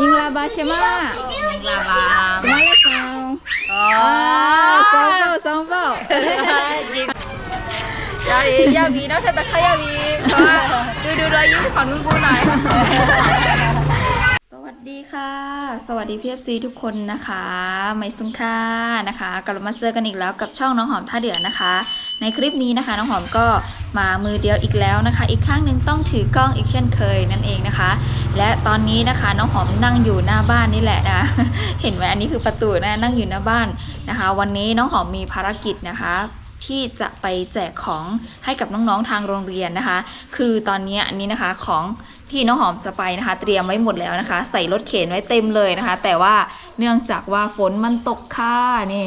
ยิงลาบาใช่ไหมลาบามาเลยสาวอ๋อสองเบ้าสองเบ้าจริงยาวียาวีเนาะเธอตะขายาวีเพราะว่าดูดูรอยยิ้มของนุ่นกูหน่อย สวัสดีค่ะ สวัสดีพีเอฟซีทุกคนนะคะ ไม่สุงค่านะคะกลับมาเจอกันอีกแล้วกับช่องน้องหอมท่าเดือดนะคะ ในคลิปนี้นะคะ น้องหอมก็มามือเดียวอีกแล้วนะคะ อีกข้างหนึ่งต้องถือกล้องอีกเช่นเคยนั่นเองนะคะ และตอนนี้นะคะน้องหอมนั่งอยู่หน้าบ้านนี่แหละนะ เห็นไหมอันนี้คือประตูนะนั่งอยู่หน้าบ้านนะคะ วันนี้น้องหอมมีภารกิจนะคะ ที่จะไปแจกของให้กับน้องๆทางโรงเรียนนะคะ คือตอนนี้อันนี้นะคะของที่น้องหอมจะไปนะคะ เตรียมไว้หมดแล้วนะคะ ใส่รถเข็นไว้เต็มเลยนะคะ แต่ว่าเนื่องจากว่าฝนมันตกค่ะนี่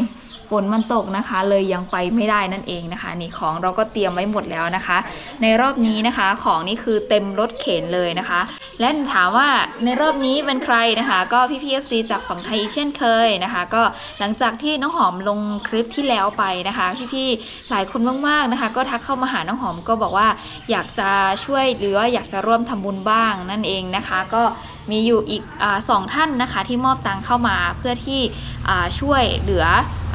ฝนมันตกนะคะ เลยยังไปไม่ได้นั่นเองนะคะ นี่ของเราก็เตรียมไว้หมดแล้วนะคะ ในรอบนี้นะคะ ของนี่คือเต็มรถเข็นเลยนะคะ และถามว่าในรอบนี้เป็นใครนะคะ ก็พี่พีเอฟซีจากฝั่งไทยเช่นเคยนะคะ ก็หลังจากที่น้องหอมลงคลิปที่แล้วไปนะคะพี่ๆหลายคนมากๆนะคะ ก็ทักเข้ามาหาน้องหอมก็บอกว่าอยากจะช่วยหรือว่าอยากจะร่วมทำบุญบ้างนั่นเองนะคะ ก็มีอยู่อีกอสองท่านนะคะ ที่มอบตังเข้ามาเพื่อที่ช่วยเหลือ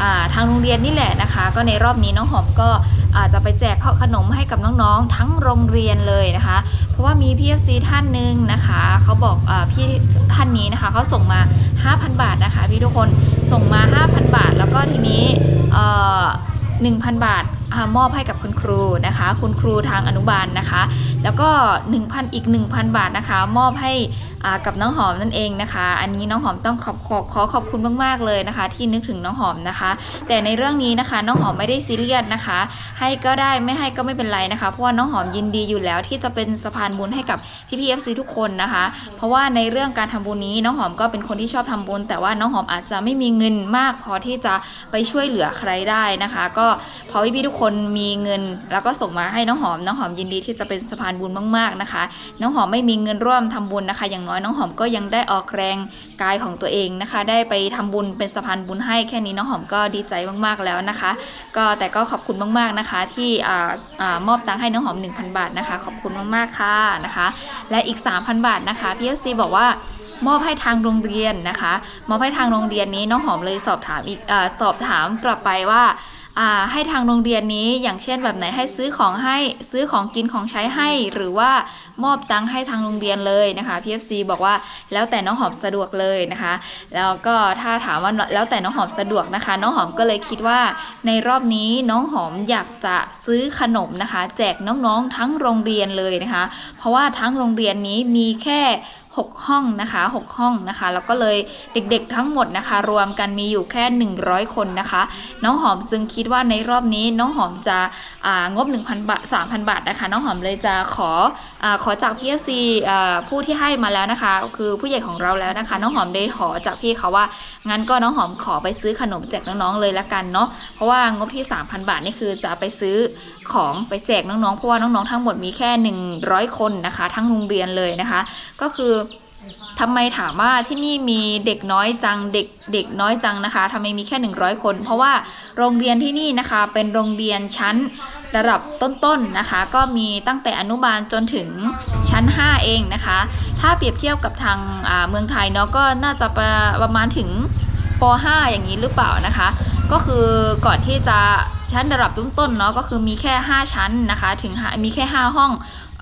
อทางโรงเรียนนี่แหละนะคะ ก็ในรอบนี้น้องหอมก็อาจจะไปแจกขนมให้กับน้องๆ ทั้งโรงเรียนเลยนะคะ เพราะว่ามี PFC ท่านหนึ่งนะคะเขาบอกอพี่ท่านนี้นะคะเขาส่งมา 5,000 บาทนะคะพี่ทุกคนส่งมา 5,000 บาท แล้วก็ทีนี้เอ่อ1,000 บาท มอบให้กับคุณครูนะคะ คุณครูทางอนุบาลนะคะ แล้วก็ 1,000 อีก 1,000 บาทนะคะ มอบให้กับน้องหอมนั่นเองนะคะ อันนี้น้องหอมต้องขอบขอขอขอบคุณมากๆเลยนะคะ ที่นึกถึงน้องหอมนะคะ แต่ในเรื่องนี้นะคะน้องหอมไม่ได้ซีเรียสนะคะ ให้ก็ได้ไม่ให้ก็ไม่เป็นไรนะคะ เพราะว่าน้องหอมยินดีอยู่แล้วที่จะเป็นสะพานบุญให้กับพี่พีเอฟซีทุกคนนะคะ เพราะว่าในเรื่องการทำบุญนี้น้องหอมก็เป็นคนที่ชอบทำบุญ แต่ว่าน้องหอมอาจจะไม่มีเงินมากพอที่จะไปช่วยเหลือใครได้นะคะ ก็พอพี่ๆทุกคนมีเงิน แล้วก็ส่งมาให้น้องหอม น้องหอมยินดีที่จะเป็นสะพานบุญมาก ๆนะคะ น้องหอมไม่มีเงินร่วมทำบุญนะคะ อย่างน้อยน้องหอมก็ยังได้ออกแรงกายของตัวเองนะคะ ได้ไปทำบุญเป็นสะพานบุญให้แค่นี้น้องหอมก็ดีใจมากๆแล้วนะคะ ก็แต่ก็ขอบคุณมากๆนะคะ ที่มอบตังค์ให้น้องหอม 1,000 บาทนะคะ ขอบคุณมากๆค่ะนะคะ และอีก 3,000 บาทนะคะ PSC บอกว่ามอบให้ทางโรงเรียนนะคะ มอบให้ทางโรงเรียนนี้น้องหอมเลยสอบถามอีกอสอบถามกลับไปว่า ให้ทางโรงเรียนนี้อย่างเช่นแบบไหนให้ซื้อของให้ซื้อของกินของใช้ให้หรือว่ามอบตังค์ให้ทางโรงเรียนเลยนะคะ PFC บอกว่าแล้วแต่น้องหอมสะดวกเลยนะคะ แล้วก็ถ้าถามว่าแล้วแต่น้องหอมสะดวกนะคะ น้องหอมก็เลยคิดว่าในรอบนี้น้องหอมอยากจะซื้อขนมนะคะ แจกน้องๆทั้งโรงเรียนเลยนะคะ เพราะว่าทั้งโรงเรียนนี้มีแค่ 6 ห้องนะคะ 6 ห้องนะคะ แล้วก็เลยเด็กๆทั้งหมดนะคะ รวมกันมีอยู่แค่ 100 คนนะคะ น้องหอมจึงคิดว่าในรอบนี้น้องหอมจะอ่างบ 1,000 บาท 3,000 บาทนะคะ น้องหอมเลยจะขออาขอจาก PFC อ่าผู้ที่ให้มาแล้วนะคะ คือผู้ใหญ่ของเราแล้วนะคะ น้องหอมได้ขอจากพี่เขาว่า งั้นก็น้องหอมขอไปซื้อขนมแจกน้องๆเลยละกันเนาะ เพราะว่างบที่ 3,000 บาทนี่คือจะไปซื้อของไปแจกน้องๆ เพราะว่าน้องๆ ทั้งหมดมีแค่ 100 คนนะคะ ทั้งโรงเรียนเลยนะคะ ก็คือ ทำไมถามว่าที่นี่มีเด็กน้อยจังเด็กเด็กน้อยจังนะคะทำไมมีแค่ 100 คน เพราะว่าโรงเรียนที่นี่นะคะเป็นโรงเรียนชั้นระดับต้นๆนะคะ ก็มีตั้งแต่อนุบาลจนถึงชั้น 5 เองนะคะ ถ้าเปรียบเทียบกับทางเมืองไทยเนาะก็น่าจะประประมาณถึงป .5 อย่างนี้หรือเปล่านะคะ ก็คือก่อนที่จะ ชั้นระดับต้นๆเนาะก็คือมีแค่ 5 ชั้นนะคะถึงมีแค่ 5 ห้อง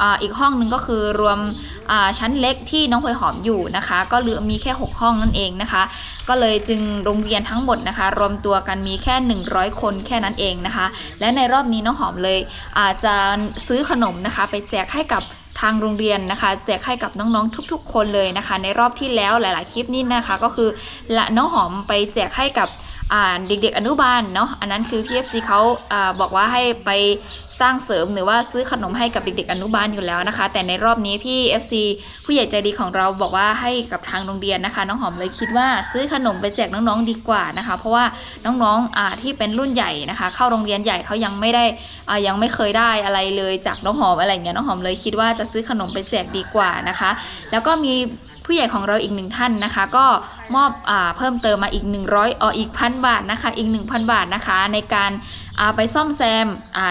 อ,อีกห้องหนึ่งก็คือรวมชั้นเล็กที่น้องพลอยหอมอยู่นะคะ ก็เหลือมีแค่ 6 ห้องนั่นเองนะคะ ก็เลยจึงโรงเรียนทั้งหมดนะคะ รวมตัวกันมีแค่ 100 คนแค่นั้นเองนะคะ และในรอบนี้น้องหอมเลยอาจจะซื้อขนมนะคะ ไปแจกให้กับทางโรงเรียนนะคะ แจกให้กับน้องๆทุก ๆ คนเลยนะคะ ในรอบที่แล้วหลาย ๆ คลิปนี้นะคะ ก็คือละน้องหอมไปแจกให้กับ เด็กๆอนุบาลเนาะอันนั้นคือ PFC เขาอ่าบอกว่าให้ไป สร้างเสริมหรือว่าซื้อขนมให้กับเด็กๆอนุบาลอยู่แล้วนะคะ แต่ในรอบนี้พี่ FC ผู้ใหญ่ใจดีของเราบอกว่าให้กับทางโรงเรียนนะคะ น้องหอมเลยคิดว่าซื้อขนมไปแจกน้องๆดีกว่านะคะ เพราะว่าน้องๆอที่เป็นรุ่นใหญ่นะคะ เข้าโรงเรียนใหญ่เขายังไม่ได้ยังไม่เคยได้อะไรเลยจากน้องหอมอะไรอย่างเงี้ยน้องหอมเลยคิดว่าจะซื้อขนมไปแจกดีกว่านะคะ แล้วก็มีผู้ใหญ่ของเราอีกหนึ่งท่านนะคะ ก็มอบอเพิ่มเติมมาอีก 100อออีกพันบาทนะคะ อีก 1,000 บาทนะคะ ในการ ไปซ่อมแซม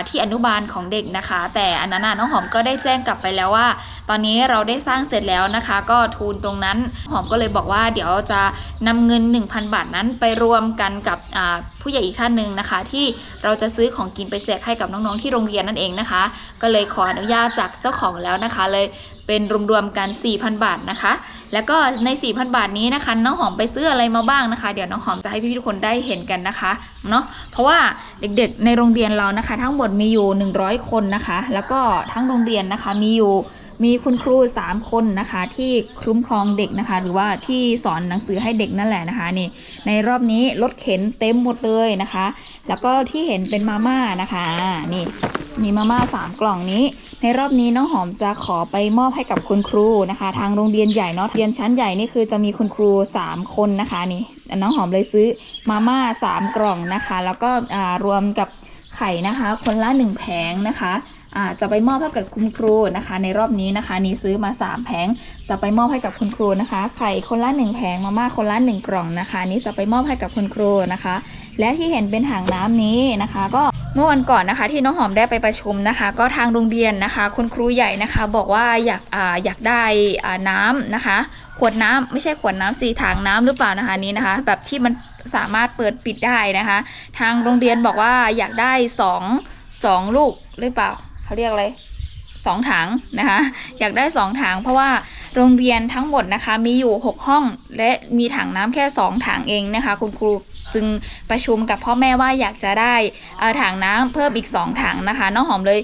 ที่อนุบาลของเด็กนะคะ แต่อันนั้นน้องหอมก็ได้แจ้งกลับไปแล้วว่าตอนนี้เราได้สร้างเสร็จแล้วนะคะ ก็ทุนตรงนั้น หอมก็เลยบอกว่าเดี๋ยวจะนำเงิน 1,000 บาทนั้นไปรวมกันกับผู้ใหญ่อีกท่านหนึ่งนะคะ ที่เราจะซื้อของกินไปแจกให้กับน้องๆที่โรงเรียนนั่นเองนะคะ ก็เลยขออนุญาตจากเจ้าของแล้วนะคะ เลยเป็นรวมๆกัน 4,000 บาทนะคะ แล้วก็ใน 4,000 บาทนี้นะคะ น้องหอมไปซื้ออะไรมาบ้างนะคะ เดี๋ยวน้องหอมจะให้พี่ๆทุกคนได้เห็นกันนะคะ เนาะเพราะว่าเด็กๆในโรงเรียนเรานะคะ ทั้งหมดมีอยู่ 100 คนนะคะ แล้วก็ทั้งโรงเรียนนะคะมีอยู่ มีคุณครู 3 คนนะคะ ที่คุ้มครองเด็กนะคะ หรือว่าที่สอนหนังสือให้เด็กนั่นแหละนะคะนี่ในรอบนี้รถเข็นเต็มหมดเลยนะคะ แล้วก็ที่เห็นเป็นมาม่านะคะนี่มีมาม่าสามกล่องนี้ ในรอบนี้น้องหอมจะขอไปมอบให้กับคุณครูนะคะ ทางโรงเรียนใหญ่เนาะเรียนชั้นใหญ่นี่คือจะมีคุณครู 3 คนนะคะนี่น้องหอมเลยซื้อมาม่า3กล่องนะคะ แล้วก็รวมกับไข่นะคะ คนละ1แผงนะคะ จะไปมอบให้กับคุณครูนะคะ ในรอบนี้นะคะนี่ซื้อมา 3 แผงจะไปมอบให้กับคุณครูนะคะ ไข่คนละ 1 แผงมาม่าคนละ 1 กล่องนะคะนี่จะไปมอบให้กับคุณครูนะคะ และที่เห็นเป็นถังน้ำนี้นะคะ ก็เมื่อวันก่อนนะคะที่น้องหอมได้ไปประชุมนะคะ ก็ทางโรงเรียนนะคะ คุณครูใหญ่นะคะ บอกว่าอยากอ่าอยากได้อ่าน้ำนะคะ ขวดน้ำไม่ใช่ขวดน้ำสีถังน้ำหรือเปล่านะคะนี้นะคะ แบบที่มันสามารถเปิดปิดได้นะคะ ทางโรงเรียนบอกว่าอยากได้สองสองลูกหรือเปล่า เขาเรียกอะไรสองถังนะคะ อยากได้สองถังเพราะว่าโรงเรียนทั้งหมดนะคะมีอยู่ 6 ห้อง และมีถังน้ำแค่ 2 ถังเองนะคะ คุณครูจึงประชุมกับพ่อแม่ว่าอยากจะได้ถังน้ำเพิ่มอีก 2 ถังนะคะน้องหอมเลย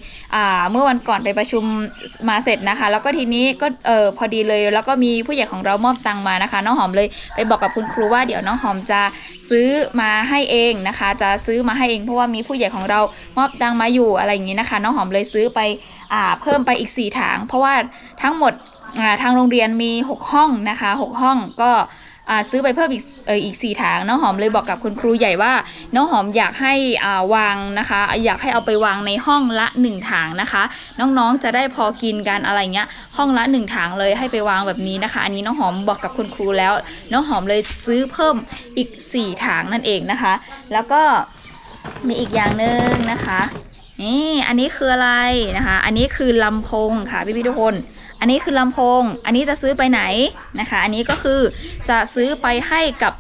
เมื่อวันก่อนไปประชุมมาเสร็จนะคะ แล้วก็ทีนี้ก็เออพอดีเลย แล้วก็มีผู้ใหญ่ของเรามอบตังมานะคะ น้องหอมเลยไปบอกกับคุณครูว่าเดี๋ยวน้องหอมจะ ซื้อมาให้เองนะคะ จะซื้อมาให้เองเพราะว่ามีผู้ใหญ่ของเรามอบดังมาอยู่อะไรอย่างนี้นะคะน้องหอมเลยซื้อไปอ่าเพิ่มไปอีก 4 ถัง เพราะว่าทั้งหมดอ่าทางโรงเรียนมี 6 ห้องนะคะ 6 ห้องก็ ซื้อไปเพิ่มอีกเอออีก4ถางน้องหอมเลยบอกกับคุณครูใหญ่ว่า น้องหอมอยากให้อ่าวางนะคะ อยากให้เอาไปวางในห้องละ1ถางนะคะ น้องๆจะได้พอกินกันอะไรเงี้ย ห้องละ1ถางเลยให้ไปวางแบบนี้นะคะ อันนี้น้องหอมบอกกับคุณครูแล้ว น้องหอมเลยซื้อเพิ่มอีก4ถางนั่นเองนะคะ แล้วก็มีอีกอย่างหนึ่งนะคะนี่อันนี้คืออะไรนะคะ อันนี้คือลำโพงค่ะพี่ๆทุกคน อันนี้คือลำโพง อันนี้จะซื้อไปไหนนะคะ อันนี้ก็คือจะซื้อไปให้กับ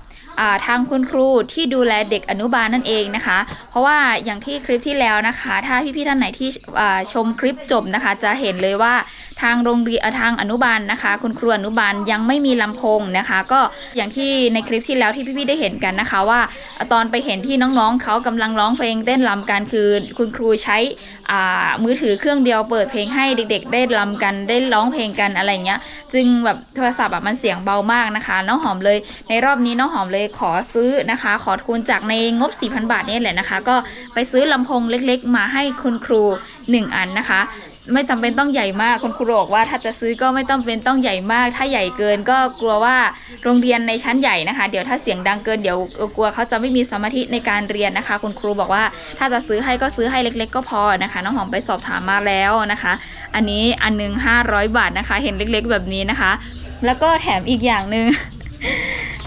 ทางคุณครูที่ดูแลเด็กอนุบาลนั่นเองนะคะ เพราะว่าอย่างที่คลิปที่แล้วนะคะ ถ้าพี่ๆท่านไหนที่ชมคลิปจบนะคะ จะเห็นเลยว่าทางโรงเรียนทางอนุบาลนะคะ คุณครูอนุบาลยังไม่มีลำโพงนะคะ ก็อย่างที่ในคลิปที่แล้วที่พี่ๆได้เห็นกันนะคะว่าตอนไปเห็นที่น้องๆเขากำลังร้องเพลงเต้นรำกันคือคุณครูใช้มือถือเครื่องเดียวเปิดเพลงให้เด็ก ๆ ได้รำกันได้ร้องเพลงกันอะไรเงี้ย จึงแบบโทรศัพท์อะมันเสียงเบามากนะคะ น้องหอมเลยในรอบนี้น้องหอมเลยขอซื้อนะคะ ขอทุนจากในงบ 4,000 บาทนี่แหละนะคะ ก็ไปซื้อลำโพงเล็กๆ มาให้คุณครู 1 อันนะคะ ไม่จำเป็นต้องใหญ่มากคุณครูบอกว่าถ้าจะซื้อก็ไม่ต้องเป็นต้องใหญ่มาก ถ้าใหญ่เกินก็กลัวว่าโรงเรียนในชั้นใหญ่นะคะ เดี๋ยวถ้าเสียงดังเกินเดี๋ยวกลัวเขาจะไม่มีสมาธิในการเรียนนะคะ คุณครูบอกว่าถ้าจะซื้อให้ก็ซื้อให้เล็ก ๆ ก็พอนะคะน้องหอมไปสอบถามมาแล้วนะคะ อันนี้อันหนึง500 บาทนะคะ เห็นเล็ก ๆ แบบนี้นะคะ แล้วก็แถมอีกอย่างหนึ่ง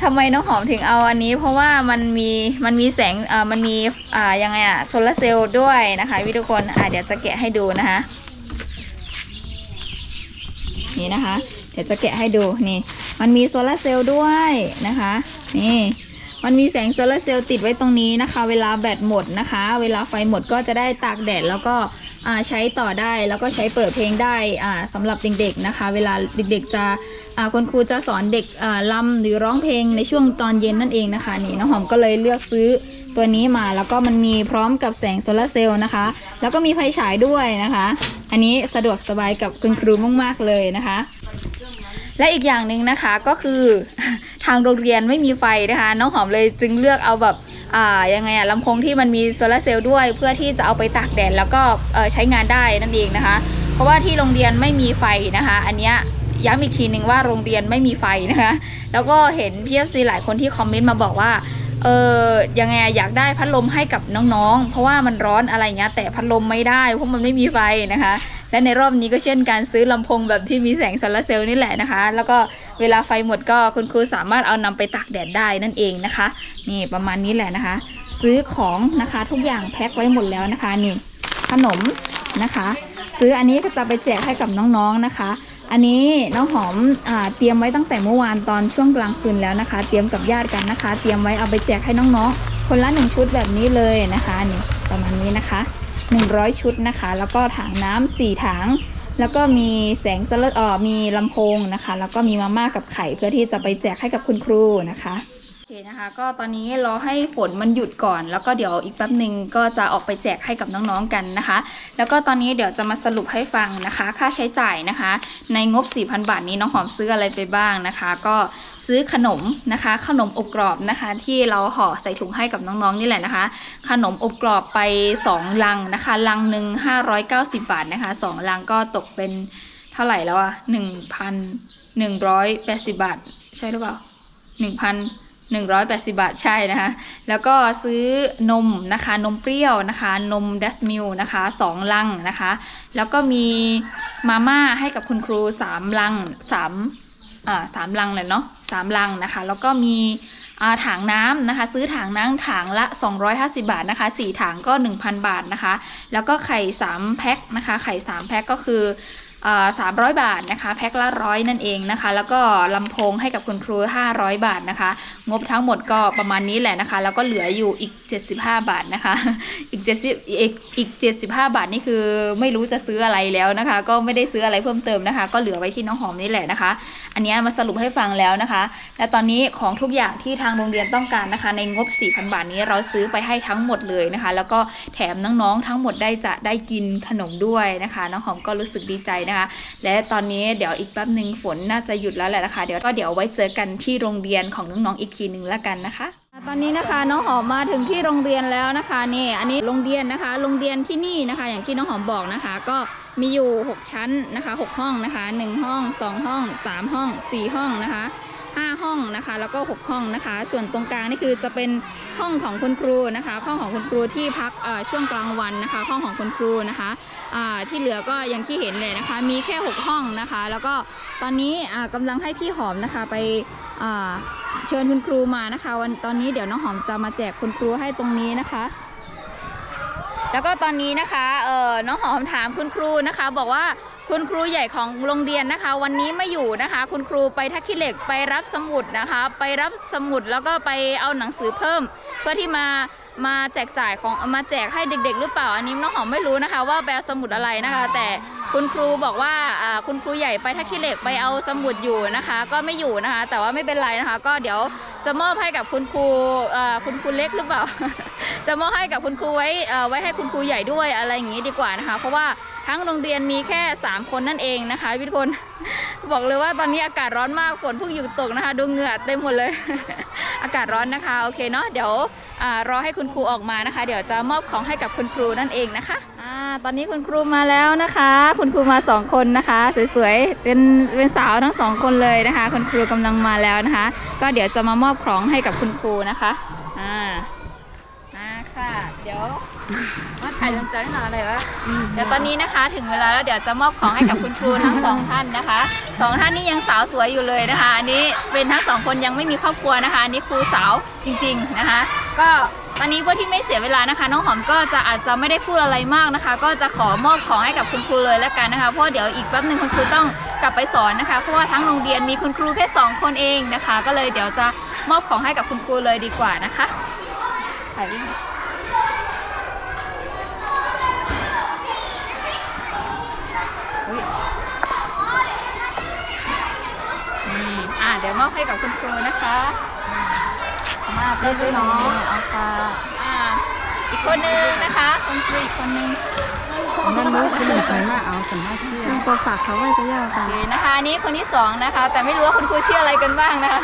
ทำไมน้องหอมถึงเอาอันนี้ เพราะว่ามันมีมันมีแสงเอ่อมันมีอ่ายังไงอะโซลาร์เซลล์ด้วยนะคะพี่ทุกคนอ่าเดี๋ยวจะแกะให้ดูนะคะ นี่นะคะ เดี๋ยวจะแกะให้ดูนี่ มันมีโซลาร์เซลล์ด้วยนะคะ นี่มันมีแสงโซลาร์เซลล์ติดไว้ตรงนี้นะคะ เวลาแบตหมดนะคะ เวลาไฟหมดก็จะได้ตากแดดแล้วก็อ่าใช้ต่อได้แล้วก็ใช้เปิดเพลงได้อ่าสำหรับเด็กๆนะคะ เวลาเด็กๆจะ คุณครูจะสอนเด็กอ่าลำหรือร้องเพลงในช่วงตอนเย็นนั่นเองนะคะนี่น้องหอมก็เลยเลือกซื้อตัวนี้มาแล้วก็มันมีพร้อมกับแสงโซลาร์เซลล์นะคะ แล้วก็มีไฟฉายด้วยนะคะ อันนี้สะดวกสบายกับคุณครูมากๆเลยนะคะ และอีกอย่างหนึ่งนะคะก็คือทางโรงเรียนไม่มีไฟนะคะ น้องหอมเลยจึงเลือกเอาแบบอ่ายังไงอะลำโพงที่มันมีโซลาร์เซลล์ด้วย เพื่อที่จะเอาไปตากแดดแล้วก็ใช้งานได้นั่นเองนะคะ เพราะว่าที่โรงเรียนไม่มีไฟนะคะ อันเนี้ย ย้ำอีกทีหนึ่งว่าโรงเรียนไม่มีไฟนะคะ แล้วก็เห็นพี่เอฟซีหลายคนที่คอมเมนต์มาบอกว่าเออยังไงอยากได้พัดลมให้กับน้องๆ เพราะว่ามันร้อนอะไรเงี้ยแต่พัดลมไม่ได้เพราะมันไม่มีไฟนะคะ และในรอบนี้ก็เช่นการซื้อลำโพงแบบที่มีแสงโซลาร์เซลล์นี่แหละนะคะ แล้วก็เวลาไฟหมดก็คุณครูสามารถเอานำไปตากแดดได้นั่นเองนะคะ นี่ประมาณนี้แหละนะคะ ซื้อของนะคะทุกอย่างแพ็คไว้หมดแล้วนะคะนี่ขนมนะคะ ซื้ออันนี้ก็จะไปแจกให้กับน้องๆนะคะ อันนี้น้องหอมอเตรียมไว้ตั้งแต่เมื่อวานตอนช่วงกลางคืนแล้วนะคะ เตรียมกับญาติกันนะคะ เตรียมไว้เอาไปแจกให้น้องๆ คนละหนึ่งชุดแบบนี้เลยนะคะนี่ประมาณนี้นะคะ 100 ชุดนะคะ แล้วก็ถังน้ำสี่ถังแล้วก็มีแสงสลัดเออมีลำโพงนะคะ แล้วก็มีมาม่ากับไข่เพื่อที่จะไปแจกให้กับคุณครูนะคะ คนะคะก็ตอนนี้รอให้ฝนมันหยุดก่อน แล้วก็เดี๋ยวอีกแป๊บหนึ่งก็จะออกไปแจกให้กับน้องๆกันนะคะ แล้วก็ตอนนี้เดี๋ยวจะมาสรุปให้ฟังนะคะ ค่าใช้จ่ายนะคะ ในงบ 4,000 บาทนี้น้องหอมซื้ออะไรไปบ้างนะคะ ก็ซื้อขนมนะคะ ขนมอบกรอบนะคะ ที่เราห่อใส่ถุงให้กับน้องๆนี่แหละนะคะ ขนมอบกรอบไป 2 ลังนะคะลังหนึ่ง590 บาทนะคะ 2 ลังก็ตกเป็นเท่าไหร่แล้วอะ1,180 บาท ใช่หรือเปล่า 180 บาทใช่นะคะ แล้วก็ซื้อนมนะคะ นมเปรี้ยวนะคะ นมดัสมิลนะคะ2ลังนะคะ แล้วก็มีมาม่าให้กับคุณครู 3 ลัง3อ่าสามลังเลยเนาะสามลังนะคะ แล้วก็มีถังน้ำนะคะ ซื้อถังน้ำถังละ 250 บาทนะคะ 4ถังก็ 1,000 บาทนะคะ แล้วก็ไข่ 3 แพ็คนะคะ ไข่ 3 แพ็คก็คือ สามร้อยบาทนะคะ แพ็คละร้อยนั่นเองนะคะ แล้วก็ลำโพงให้กับคุณครู 500 บาทนะคะ งบทั้งหมดก็ประมาณนี้แหละนะคะ แล้วก็เหลืออยู่อีก 75 บาทนะคะ อีก70อีกอีก 75 บาทนี่คือไม่รู้จะซื้ออะไรแล้วนะคะ ก็ไม่ได้ซื้ออะไรเพิ่มเติมนะคะ ก็เหลือไว้ที่น้องหอมนี่แหละนะคะ อันนี้มาสรุปให้ฟังแล้วนะคะ และตอนนี้ของทุกอย่างที่ทางโรงเรียนต้องการนะคะ ในงบ 4,000 บาทนี้เราซื้อไปให้ทั้งหมดเลยนะคะ แล้วก็แถมน้องๆทั้งหมดได้จะได้กินขนมด้วยนะคะ น้องหอมก็รู้สึกดีใจนะคะและตอนนี้เดี๋ยวอีกแป๊บหนึ่งฝนน่าจะหยุดแล้วแหละนะคะเดี๋ยวก็เดี๋ยวไว้เจอกันที่โรงเรียนของน้องๆอีกทีหนึ่งแล้วกันนะคะตอนนี้นะคะน้องหอมมาถึงที่โรงเรียนแล้วนะคะนี่อันนี้โรงเรียนนะคะ โรงเรียนที่นี่นะคะ อย่างที่น้องหอมบอกนะคะ ก็มีอยู่ 6 ชั้นนะคะ 6 ห้องนะคะ 1 ห้อง 2 ห้อง 3 ห้อง 4 ห้องนะคะ 5 ห้องนะคะ แล้วก็ 6 ห้องนะคะ ส่วนตรงกลางนี่คือจะเป็นห้องของคุณครูนะคะ ห้องของคุณครูที่พักช่วงกลางวันนะคะ ห้องของคุณครูนะคะที่เหลือก็อย่างที่เห็นเลยนะคะ มีแค่ 6 ห้องนะคะ แล้วก็ตอนนี้อ่ากำลังให้พี่หอมนะคะไปเชิญคุณครูมานะคะ วันตอนนี้เดี๋ยวน้องหอมจะมาแจกคุณครูให้ตรงนี้นะคะแล้วก็ตอนนี้นะคะ เออน้องหอมถามคุณครูนะคะ บอกว่า คุณครูใหญ่ของโรงเรียนนะคะ วันนี้ไม่อยู่นะคะ คุณครูไปทักขี้เหล็กไปรับสมุดนะคะ ไปรับสมุดแล้วก็ไปเอาหนังสือเพิ่ม เพื่อที่มามาแจกจ่ายของมาแจกให้เด็ก ๆ หรือเปล่าอันนี้น้องหอมไม่รู้นะคะ ว่าแปลสมุดอะไรนะคะ แต่ คุณครูบอกว่าคุณครูใหญ่ไปทักขิเหล็กไปเอาสมุดอยู่นะคะ ก็ไม่อยู่นะคะ แต่ว่าไม่เป็นไรนะคะ ก็เดี๋ยวจะมอบให้กับคุณครูคุณครูเล็กหรือเปล่า จะมอบให้กับคุณครูไว้ไว้ให้คุณครูใหญ่ด้วยอะไรอย่างนี้ดีกว่านะคะ เพราะว่าทั้งโรงเรียนมีแค่ 3 คนนั่นเองนะคะพี่ทุกคนบอกเลยว่าตอนนี้อากาศร้อนมากฝนเพิ่งหยุดตกนะคะ ดูเหงื่อเต็มหมดเลย อากาศร้อนนะคะโอเคเนาะเดี๋ยวอรอให้คุณครูออกมานะคะ เดี๋ยวจะมอบของให้กับคุณครูนั่นเองนะคะ อ่าตอนนี้คุณครูมาแล้วนะคะ คุณครูมาสองคนนะคะสวยๆเป็นเป็นสาวทั้งสองคนเลยนะคะ คุณครูกำลังมาแล้วนะคะ ก็เดี๋ยวจะมามอบของให้กับคุณครูนะคะอ่ามาค่ะ เดี๋ยวมาถ่ายลงใจหน่อยอะไรวะเดี๋ยวตอนนี้นะคะถึงเวลาแล้วเดี๋ยวจะมอบของให้กับคุณครูทั้งสองท่านนะคะสองท่านนี้ยังสาวสวยอยู่เลยนะคะอันนี้เป็นทั้งสองคนยังไม่มีครอบครัวนะคะอันนี้ครูสาวจริง ๆนะคะ ก็ ตอนนี้เพื่อที่ไม่เสียเวลานะคะ น้องหอมก็จะอาจจะไม่ได้พูดอะไรมากนะคะ ก็จะขอมอบของให้กับคุณครูเลยแล้วกันนะคะ เพราะเดี๋ยวอีกแป๊บหนึ่งคุณครูต้องกลับไปสอนนะคะ เพราะว่าทั้งโรงเรียนมีคุณครูแค่สองคนเองนะคะ ก็เลยเดี๋ยวจะมอบของให้กับคุณครูเลยดีกว่านะคะถ่ายรูปนี่อ่าเดี๋ยวมอบให้กับคุณครูนะคะ เพื่อนน้องเอาค่ะอ่าอีกคนนึงนะคะคุณครูอีกคนนึงนั่นรู้คือมันมาเอาสมาธิคุณครูฝากเขาไว้ก็ยากค่ะนี่นะคะนี้คนที่สองนะคะ แต่ไม่รู้ว่าคุณครูชื่ออะไรกันบ้างนะคะ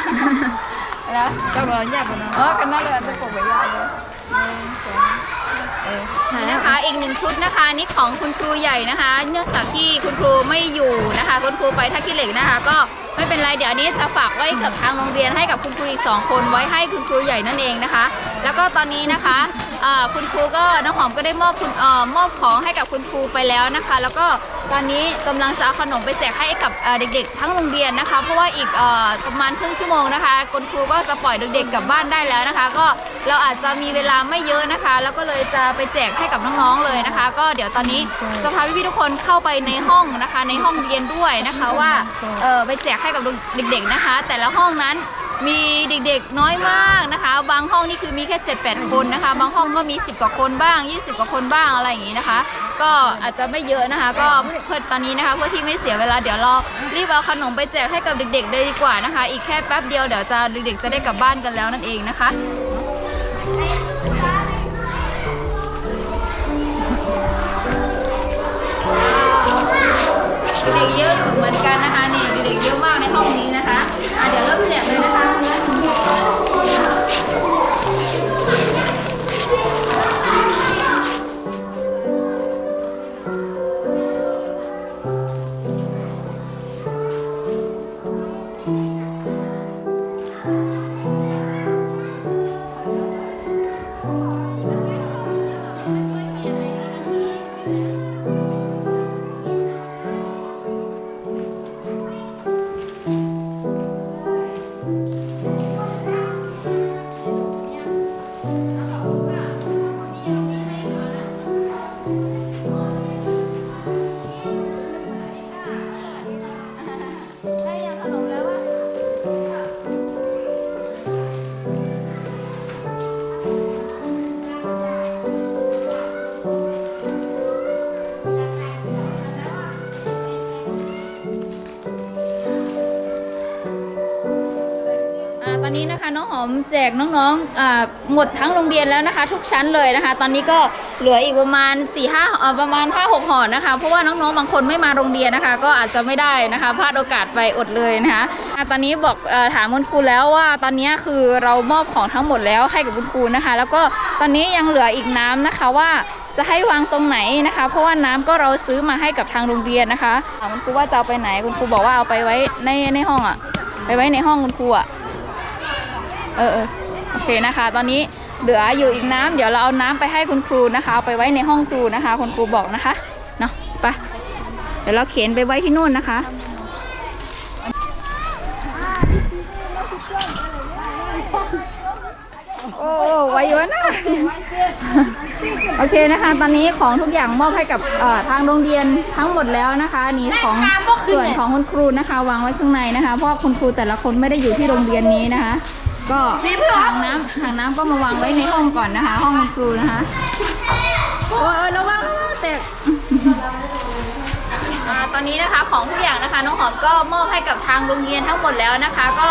แล้วเจ้าร้อนยากกันนเออกันน่าเลยจะปกไว้ยากเลย นะคะอีกหนึ่งชุดนะคะนี่ของคุณครูใหญ่นะคะ เนื่องจากที่คุณครูไม่อยู่นะคะ คุณครูไปทักกิเหล็กนะคะ ก็ไม่เป็นไรเดี๋ยวนนี้จะฝากไว้กับทางโรงเรียนให้กับคุณครูอีกสองคนไว้ให้คุณครูใหญ่นั่นเองนะคะ แล้วก็ตอนนี้นะคะคุณครูก็น้องหอมก็ได้มอบคุณเอ่อมอบของให้กับคุณครูไปแล้วนะคะ แล้วก็ตอนนี้กำลังจะเอาขนมไปแจกให้กับเด็กๆ ทั้งโรงเรียนนะคะ เพราะว่าอีกอประมาณครึ่งชั่วโมงนะคะ คุณครูก็จะปล่อยเด็กๆกลับบ้านได้แล้วนะคะ ก็เราอาจจะมีเวลาไม่เยอะนะคะ แล้วก็เลยจะไปแจกให้กับน้องๆเลยนะคะ ก็เดี๋ยวตอนนี้จะพาพี่ๆทุกคนเข้าไปในห้องนะคะ ในห้องเรียนด้วยนะคะว่าไปแจกให้กับเด็กๆนะคะ แต่ละห้องนั้น มีเด็กๆน้อยมากนะคะ บางห้องนี่คือมีแค่ 7-8 คนนะคะ บางห้องก็มี 10 กว่าคนบ้าง 20 กว่าคนบ้างอะไรอย่างนี้นะคะ ก็อาจจะไม่เยอะนะคะ ก็เพื่อตอนนี้นะคะเพื่อที่ไม่เสียเวลาเดี๋ยวเรารีบเอาขนมไปแจกให้กับเด็กๆเลยดีกว่านะคะ อีกแค่แป๊บเดียวเดี๋ยวจะเด็กๆจะได้กลับบ้านกันแล้วนั่นเองนะคะเด็กเยอะอยู่เหมือนกันนะคะ นะคะน้องหอมแจกน้องๆหมดทั้งโรงเรียนแล้วนะคะ ทุกชั้นเลยนะคะ ตอนนี้ก็เหลืออีกประมาณ4ี่ห้าประมาณ5้าหกห่อนะคะ เพราะว่าน้องๆบางคนไม่มาโรงเรียนนะคะ ก็อาจจะไม่ได้นะคะพลาดโอกาสไปอดเลยนะคะตอนนี้บอกถามคุณครูแล้วว่าตอนนี้คือเรามอบของทั้งหมดแล้วให้กับคุณครูนะคะ แล้วก็ตอนนี้ยังเหลืออีกน้ำนะคะว่าจะให้วางตรงไหนนะคะ เพราะว่าน้ำก็เราซื้อมาให้กับทางโรงเรียนนะคะถามคุณครูว่าจะเอาไปไหนคุณครูบอกว่าเอาไปไว้ในในห้องอะไปไว้ในห้องคุณครูอะ เออเออโอเคนะคะ ตอนนี้เหลืออยู่อีกน้ำเดี๋ยวเราเอาน้ำไปให้คุณครูนะคะเอาไปไว้ในห้องครูนะคะ คุณครูบอกนะคะเนาะไปเดี๋ยวเราเขียนไปไว้ที่นู่นนะคะโอ้ไว้เยอะนะโอเคนะคะ ตอนนี้ของทุกอย่างมอบให้กับเอ่อทางโรงเรียนทั้งหมดแล้วนะคะอันนี่ของส่วนของคุณครูนะคะ วางไว้ข้างในนะคะ เพราะว่าคุณครูแต่ละคนไม่ได้อยู่ที่โรงเรียนนี้นะคะ ก็ถังน้ำถังน้ำก็มาวางไว้ในห้องก่อนนะคะ ห้องคุณครูนะคะโอ้ยโอ้ยระวังแตกตอนนี้นะคะของทุกอย่างนะคะน้องหอมก็มอบให้กับทางโรงเรียนทั้งหมดแล้วนะคะ ก็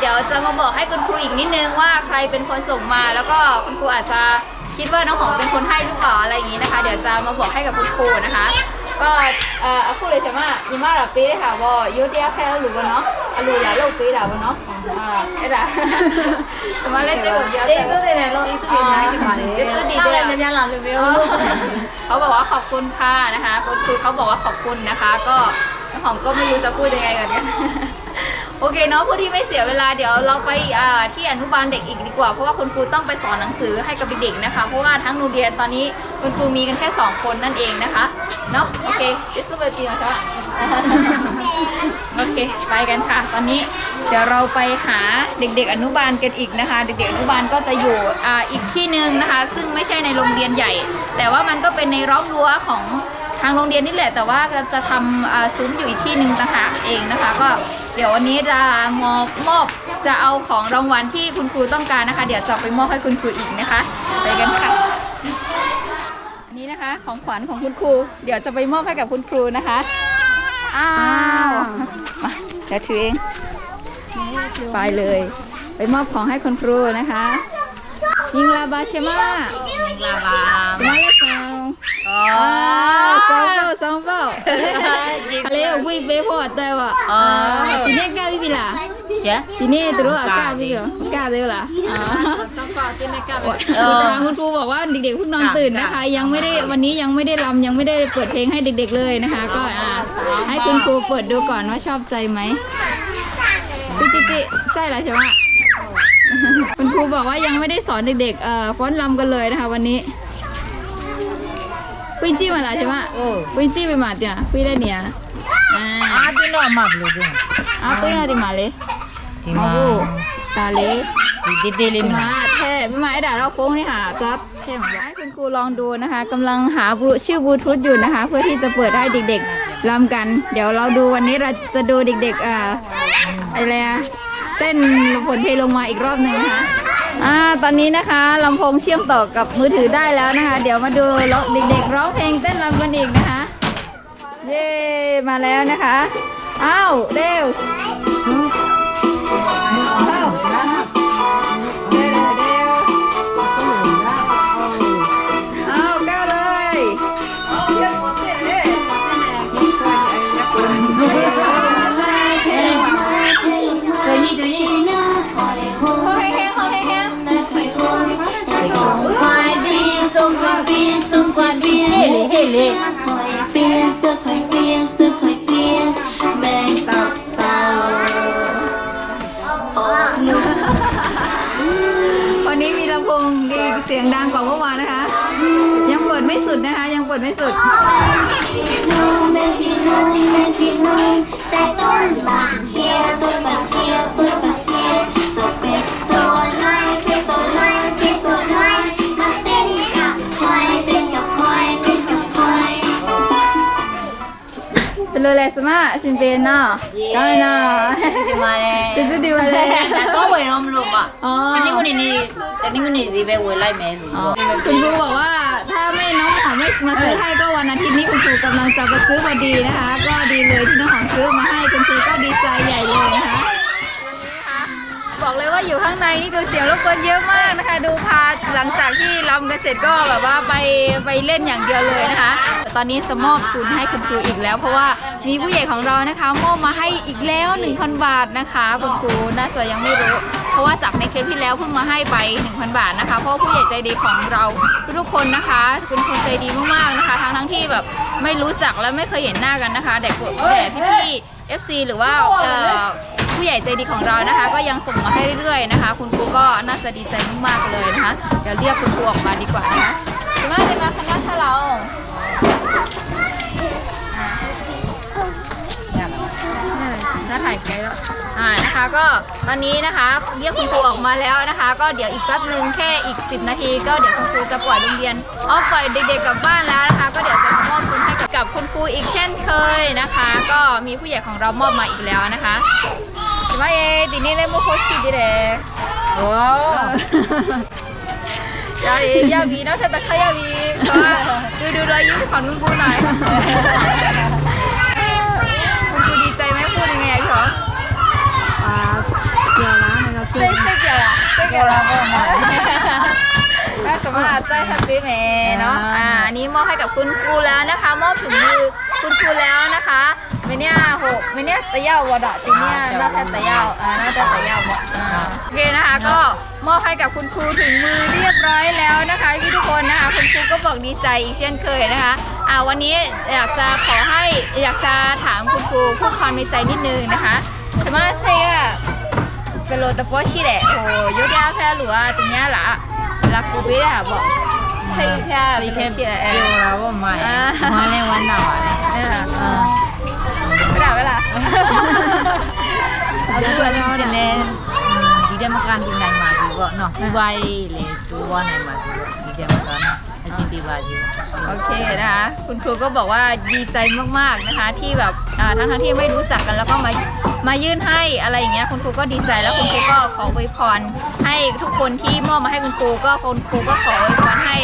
เดี๋ยวจะมาบอกให้คุณครูอีกนิดนึงว่าใครเป็นคนส่งมา แล้วก็คุณครูอาจจะคิดว่าน้องหอมเป็นคนให้หรือเปล่าอะไรอย่างนี้นะคะ เดี๋ยวจะมาบอกให้กับคุณครูนะคะ ก็เอ่อเอาพูดเลยใช่ไหมยิมาหลับปีเลยค่ะว่ายุติยาแค่หรือว่าเนาะอะลูหลาลูกปีหลาว่าเนาะ อ่าเอ็ดอะจะมาเล่นเจ๊แบบเดียวเจ๊ก็เลยเนี่ยเราเจ๊สุดท้ายจะมาเลยเจ๊สุดดีเลยยังหลับเลยอ๋อเขาบอกว่าขอบคุณค่ะนะคะคุณครูเขาบอกว่าขอบคุณนะคะ ก็น้องหอมก็ไม่รู้จะพูดยังไงกันเนี่ยโอเคเนาะผู้ที่ไม่เสียเวลาเดี๋ยวเราไปอ่าที่อนุบาลเด็กอีกดีกว่าเพราะว่าคุณครูต้องไปสอนหนังสือให้กับเด็กๆนะคะ เพราะว่าทั้งโรงเรียนตอนนี้คุณครูมีกันแค่สองคนนั่นเองนะคะเนาะโอเคเดี๋ยวสู้ไปจีนนะคะโอเคไปกันค่ะ ตอนนี้ เดี๋ยวเราไปหาเด็กๆอนุบาลกันอีกนะคะ เด็กๆอนุบาลก็จะอยู่อ่าอีกที่หนึ่งนะคะ ซึ่งไม่ใช่ในโรงเรียนใหญ่ แต่ว่ามันก็เป็นในรอบรั้วของทางโรงเรียนนี่แหละ แต่ว่าจะทำอ่าซุ้มอยู่อีกที่หนึ่งต่างหากเองนะคะ ก็เดี๋ยววันนี้จะมอบมอบจะเอาของรางวัลที่คุณครูต้องการนะคะ เดี๋ยวจะไปมอบให้คุณครูอีกนะคะไปกันค่ะนนี้นะคะของขวัญของคุณครู เดี๋ยวจะไปมอบให้กับคุณครูนะคะอ้าวมาเดี๋ยวถือเอง ไปเลย ไปมอบของให้คุณครูนะคะ ยิงลาบาเชมาลาบาสมาเลสาวอ๋อสองเป้าสองเป้าทะเลเอาวิเบพอดได้วะทีนี้กล้าวิบิล่ะเจ๊ทีนี้ตัวอะกล้าวิบิเหรอกล้าเลยล่ะอ๋อต้องกอดที่ในกาเออทางคุณครูบอกว่าเด็กๆเพิ่งนอนตื่นนะคะ ยังไม่ได้วันนี้ยังไม่ได้รำยังไม่ได้เปิดเพลงให้เด็ก ๆเลยนะคะ ก็อ่าให้คุณครูเปิดดูก่อนว่าชอบใจไหม จิจิจิใช่แล้วใช่ไหมคุณครูบอกว่ายังไม่ได้สอนเด็กๆเอ่อฟ้อนรำกันเลยนะคะวันนี้ปุ้ยจี้มาแล้วใช่ไหมปุ้ยจี้ไปมาเดียวปุ้ยได้เนี่ยอ่าปุ้ยนอมาเลกเดียอ่าปุ้ยนอติมาเลยติมาตาเลยติเดเลิมาแท้ไม่มาไอ้ด่าเราโค้งนี่หารับแท้เหมืคุณครูลองดูนะคะกำลังหาชื่อบลูทูธอยู่นะคะ เพื่อที่จะเปิดให้เด็กๆ รำกัน เดี๋ยวเราดูวันนี้เราจะดูเด็กๆอ่าอะไรอะเต้นฝนเทลงมาอีกรอบหนึ่งนะคะอ่าตอนนี้นะคะลำโพงเชื่อมต่อกับมือถือได้แล้วนะคะ เดี๋ยวมาดูเด็กๆร้องเพลงเต้นรำกันอีกนะคะเย้มาแล้วนะคะอ้าวเร็ว อไข่เปียเสื้อไข่เปียงแมงตับเต่าออกหวันนี้มีลำพงดีเสียงดังกว่าเมื่อวานนะคะ ยังเปิดไม่สุดนะคะ ยังเปิดไม่สุดแต่ต้นบางเฮียต้นบางเฮียต้นบาง ルレスマシンペンのダメな手伝ってまでก็เวรอมลงอะอันนี้คนนี้แต่นี่คนนี้สีไปเวรไล่แม่คุณครูบอกว่าถ้าไม่น้องหอมไม่มาซื้อให้ก็วันอาทิตย์นี้คุณครูกำลังจะไปซื้อพอดีนะคะ ก็ดีเลยที่น้องหอมซื้อมาให้คุณครูก็ดีใจใหญ่เลยนะคะ บอกเลยว่าอยู่ข้างในนี่คือเสียงรบกวนเยอะมากนะคะ ดูพาหลังจากที่รำกันเสร็จก็แบบว่าไปไปเล่นอย่างเดียวเลยนะคะ ตอนนี้จะมอบทุนให้คุณครูอีกแล้ว เพราะว่ามีผู้ใหญ่ของเรานะคะมอบมาให้อีกแล้ว 1,000 บาทนะคะคุณครูน่าจะยังไม่รู้เพราะว่าจากในคลิปที่แล้วเพิ่งมาให้ไป 1,000 บาทนะคะ เพราะผู้ใหญ่ใจดีของเราทุกคนนะคะคุณครูใจดีมากๆนะคะ ทั้งทั้งๆที่แบบไม่รู้จักและไม่เคยเห็นหน้ากันนะคะแต่แต่พี่ๆ FC หรือว่า ผู้ใหญ่ใจดีของเรานะคะ ก็ยังส่งมาให้เรื่อยๆนะคะ คุณครูก็น่าจะดีใจมากๆเลยนะคะ เดี๋ยวเรียกคุณครูออกมาดีกว่านะคะสมาเลยมาคณะถ้าเราถ่ายไกลแล้วอ่า นะคะก็ตอนนี้นะคะเรียกคุณครูออกมาแล้วนะคะ ก็เดี๋ยวอีกแป๊บนึงแค่อีก 10 นาที ก็เดี๋ยวคุณครูจะปล่อยโรงเรียนอ๋อปล่อยเด็กๆกลับบ้านแล้วนะคะ ก็เดี๋ยวจะมามอบทุนให้กับกับคุณครูอีกเช่นเคยนะคะ ก็มีผู้ใหญ่ของเรามอบมาอีกแล้วนะคะใช่ไหมเอดีนี่เล่นมุกโคชิดีเลยโอ้ยาบียาบีนะเธอตะขายาบีเพราะว่าดูดูรอยยิ้มของคุณครูหน่อยคุณครูดีใจไหมพูดยังไงพี่หรอ อ่าเกี่ยว นะในเราเจ๊เจ๊เกี่ยวอะเจ๊เกี่ยวละก็สมมติใจแฮปปี้เมเนาะ อ่าอันนี้มอบให้กับคุณครูแล้วนะคะ มอบถึงมือคุณครูแล้วนะคะเมเนี่ยหกเมเนี่ยตะเยาววะดะทีเนี่ยน่าจะตะเยาวอ่าน่าจะตะเยาวบ่อ่าโอเคนะคะก็มอบให้กับคุณครูถึงมือเรียบร้อยแล้วนะคะพี่ทุกคนนะคะคุณครูก็บอกดีใจอีกเช่นเคยนะคะอ่าวันนี้อยากจะขอให้อยากจะถามคุณครูพูดความในใจนิดนึงนะคะสมาเซี ဘယ်လိုသဘောရှိတယ်ဟိုရုပ်တရားဖက်လူကသူများလာလာကိုပေးတာပေါ့စိတ်ထဲစိတ်ထဲပြောတာပေါ့မမလည်းဝမ်းသာပါလေအဲ့ဒါအဲ့ဒါပဲလားအခုလည်းရှင်လည်းဒီတမကန်တူနိုင်ပါဘူးပေါ့နော်စီးပွားရေးလည်းတိုးွားနိုင်ပါဘူးဒီတမကန် อาชีพดีวาอยู่ โอเคนะคะ คุณครูก็บอกว่าดีใจมากๆนะคะ ที่แบบทั้งทั้งที่ไม่รู้จักกันแล้วก็มามายื่นให้อะไรอย่างเงี้ยคุณครูก็ดีใจแล้วคุณครูก็ขออวยพรให้ทุกคนที่มอบมาให้คุณครูก็คุณครูก็ขออวยพรให้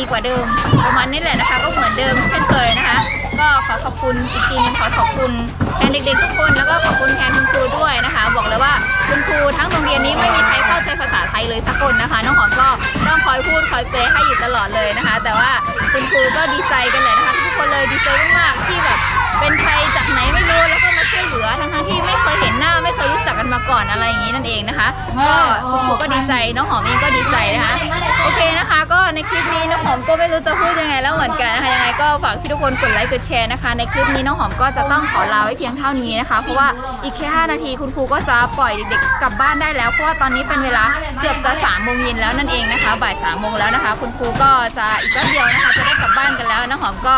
ดีกว่าเดิมประมาณนี้แหละนะคะ ก็เหมือนเดิมเช่นเคยนะคะ ก็ขอขอบคุณอีกทีนึงขอขอบคุณแทนเด็กๆทุกคน แล้วก็ขอบคุณแทนคุณครูด้วยนะคะ บอกเลยว่าคุณครูทั้งโรงเรียนนี้ไม่มีใครเข้าใจภาษาไทยเลยสักคนนะคะน้องหอมก็ต้องคอยพูดคอยเปลให้อยู่ตลอดเลยนะคะ แต่ว่าคุณครูก็ดีใจกันเลยนะคะทุกคนเลยดีใจมากๆที่แบบเป็นครจากไห เองนะคะ ก็คุณครูก็ดีใจน้องหอมเองก็ดีใจนะคะ โอเคนะคะ ก็ในคลิปนี้น้องหอมก็ไม่รู้จะพูดยังไงแล้วเหมือนกันนะคะยังไงก็ฝากพี่ทุกคนกดไลค์กดแชร์นะคะ ในคลิปนี้น้องหอมก็จะต้องขอลาไว้เพียงเท่านี้นะคะ เพราะว่าอีกแค่ 5 นาทีคุณครูก็จะปล่อยเด็กๆกลับบ้านได้แล้วเพราะว่าตอนนี้เป็นเวลาเกือบจะ3ามโมงเย็นแล้วนั่นเองนะคะ บ่าย3ามโมงแล้วนะคะ คุณครูก็จะอีกแป๊บเดียวนะคะ จะได้กลับบ้านกันแล้วน้องหอมก็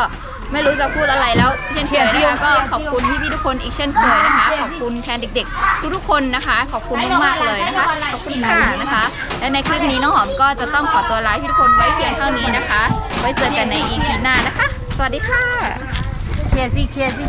ไม่รู้จะพูดอะไรแล้วเช่นเคยนะคะก็ขอบคุณพี่ๆทุกคนอีกเช่นเคยนะคะ ขอบคุณแทนเด็กๆ ทุกๆคนนะคะ ขอบคุณมากๆเลยนะคะขอบคุณค่ะนะคะ และในคลิปนี้น้องหอมก็จะต้องขอตัวลาพี่ทุกคนไว้เพียงเท่านี้นะคะ ไว้เจอกันใน EP หน้านะคะ สวัสดีค่ะ เคลียร์สิเคลียร์สิ